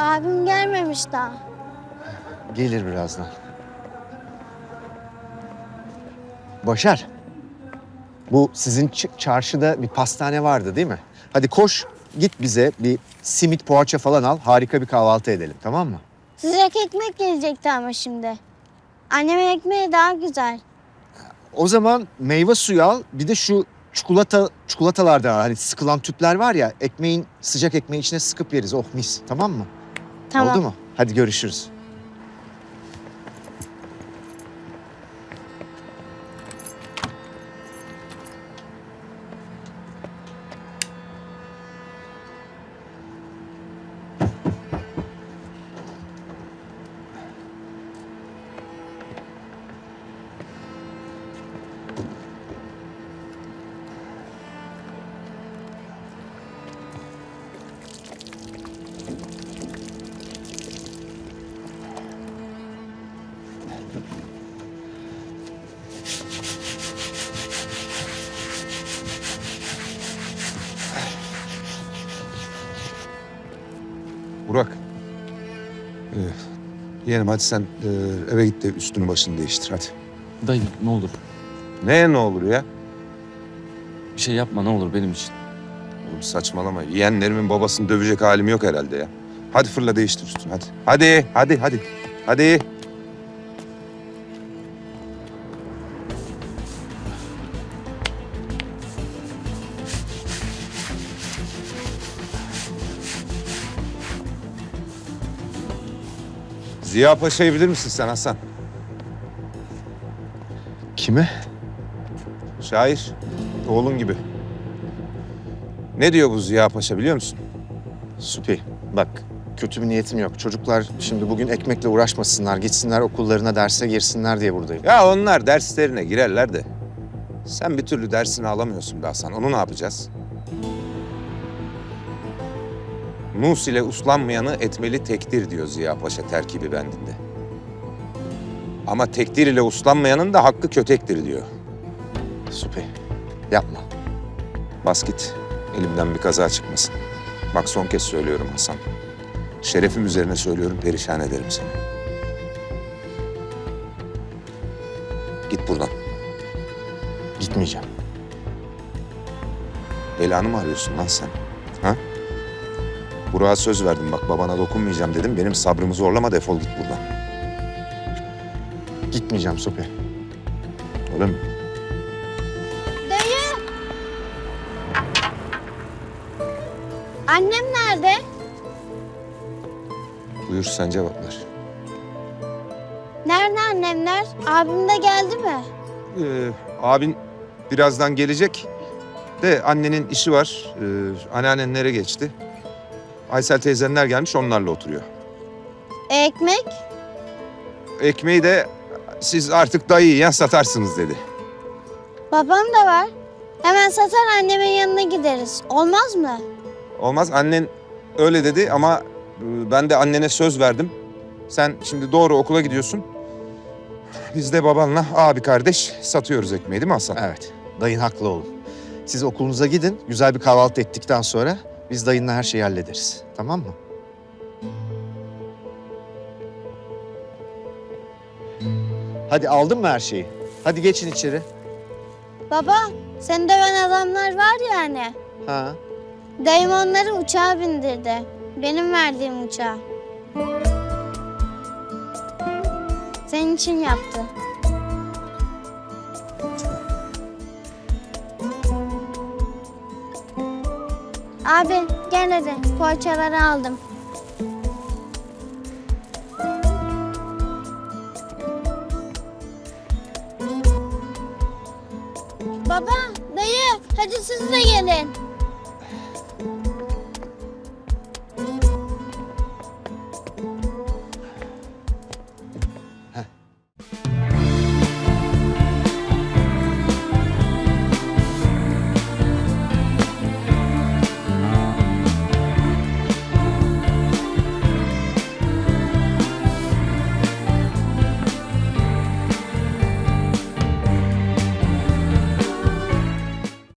Abim gelmemiş daha. Gelir birazdan. Başar. Bu sizin çarşıda bir pastane vardı değil mi? Hadi koş git bize bir simit poğaça falan al. Harika bir kahvaltı edelim tamam mı? Sıcak ekmek gelecekti ama şimdi. Annemin ekmeği daha güzel. O zaman meyve suyu al. Bir de şu çikolata çikolatalardan al. Hani sıkılan tüpler var ya ekmeğin sıcak ekmeğin içine sıkıp yeriz. Oh mis tamam mı? Tamam. Oldu mu? Hadi görüşürüz. Burak. Ee, yeğenim hadi sen e, eve git de üstünü başını değiştir hadi. Dayı ne olur Ne ne olur ya? bir şey yapma ne olur benim için. Oğlum saçmalama. Yeğenlerimin babasını dövecek halim yok herhalde ya. Hadi fırla değiştir üstünü hadi. Hadi hadi hadi. Hadi. Ziya Paşa'yı bilir misin sen Hasan? Kime? Şair. Oğlun gibi. Ne diyor bu Ziya Paşa biliyor musun? Supi bak kötü bir niyetim yok. Çocuklar şimdi bugün ekmekle uğraşmasınlar. Gitsinler okullarına derse girsinler diye buradayım. Ya onlar derslerine girerler de. Sen bir türlü dersini alamıyorsun be Hasan. Onu ne yapacağız? Nus ile uslanmayanı etmeli tekdir diyor Ziya Paşa terkibi bendinde. Ama tekdir ile uslanmayanın da hakkı kötektir diyor. Supi yapma. Bas git. Elimden bir kaza çıkmasın. Bak son kez söylüyorum Hasan. Şerefim üzerine söylüyorum perişan ederim seni. Git buradan. Gitmeyeceğim. Belanı mı arıyorsun lan sen? Burak'a söz verdim bak babana dokunmayacağım dedim. Benim sabrımı zorlama defol git buradan. Gitmeyeceğim Supi. Öyle mi? Dayı! Annem nerede? Buyur sen cevap ver. Nerede annemler? Abim de geldi mi? Ee, abin birazdan gelecek. De annenin işi var. Ee, anneannenlere geçti. Aysel teyzenler gelmiş onlarla oturuyor. Ekmek? Ekmeği de siz artık dayı yiyen satarsınız dedi. Babam da var. Hemen satar annemin yanına gideriz. Olmaz mı? Olmaz annen öyle dedi ama e, ben de annene söz verdim. Sen şimdi doğru okula gidiyorsun. Biz de babanla abi kardeş satıyoruz ekmeği değil mi Hasan? Evet. Dayın haklı oğlum. Siz okulunuza gidin. Güzel bir kahvaltı ettikten sonra biz dayınla her şeyi hallederiz. Tamam mı? Hadi aldın mı her şeyi? Hadi geçin içeri. Baba, seni döven adamlar var ya hani. Ha. Dayım onları uçağa bindirdi. Benim verdiğim uçağa. Senin için yaptı. Abi gel hadi poğaçaları aldım. Baba, dayı hadi siz de gelin.